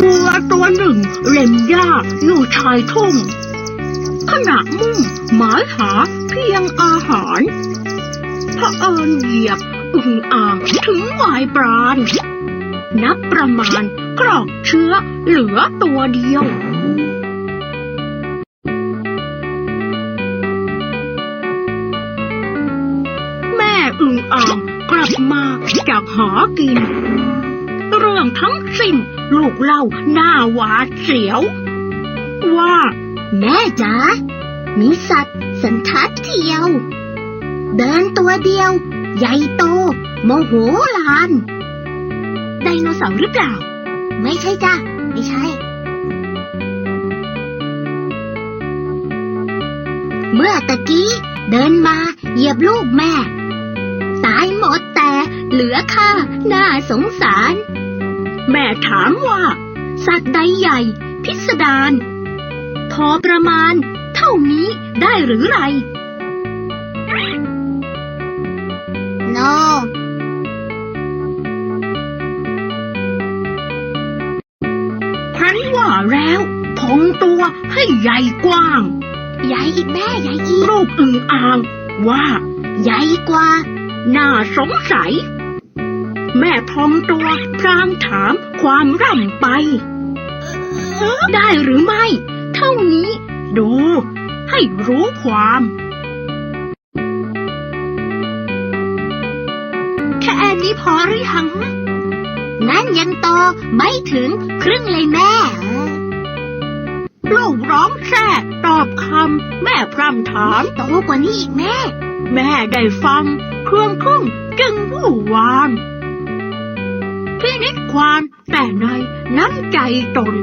วัวตัวหนึ่งเล็มหญ้าอยู่ชายทุ่งขณะมุ่งหมายหาเพียงอาหารเอิญเหยียบอึ่งอ่างถึงวายปราณนับประมาณกรอกเชื้อเหลือตัวเดียวแม่อึ่งอ่างกลับมาจากหากิน เรื่องทั้งสิ้น ลูกเล่าหน้าหวาดเสียว ว่า แม่จ๋ามีสัตว์สันทัดเทียว เดินตัวเดียว ใหญ่โต โมโหลาน ไดโนเสาร์หรือเปล่า ไม่ใช่จ้ะ ไม่ใช่ เมื่อตะกี้เดินมาเหยียบลูกแม่ ตายหมดแต่เหลือค่าน่าสงสาร แม่ถามว่า สัตว์ใดใหญ่ พิสดารพอประมาณ เท่านี้ได้หรือไร no ครั้นว่าแล้วพองตัวให้ใหญ่กว้าง ใหญ่อีกแม่ใหญ่อีกรูปอึ่งอ่าง ว่า ใหญ่กว่า น่าสงสัย แม่พองตัวพรางถามความร่ำไป ได้หรือไม่ เท่านี้ดู ให้รู้ความ แค่นี้พอหรือยังนั่นยังโตไม่ถึงครึ่งเลยแม่ลูกร้องแค่ตอบคำแม่พร่ำถามโตกว่านี้อีกแม่ แม่ได้ฟังเครื่องครึ่งจึงวู่วาม พินิจความแต่ในน้ำใจตน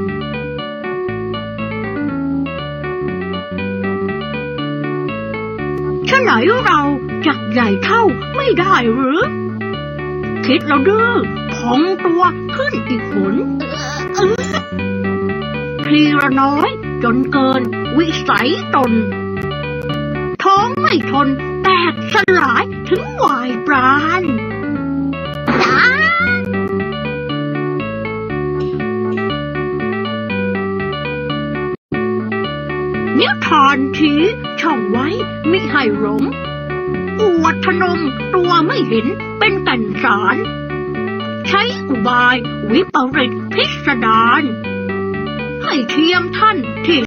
ฉะไหนเราจักใหญ่เท่าไม่ได้หรือ คิดแล้วดื้อพองตัวขึ้นอีกหนทีละน้อยจนเกินวิสัยตน ท้องไม่ทนแตกสลายถึงวายปราณจ้า นิทานทีช่องไว้ไม่ให้หลงอวดพนมตัวไม่เห็นเป็นกันสาร ใช้อุบายวิปริตพิสดารให้เทียมท่านที่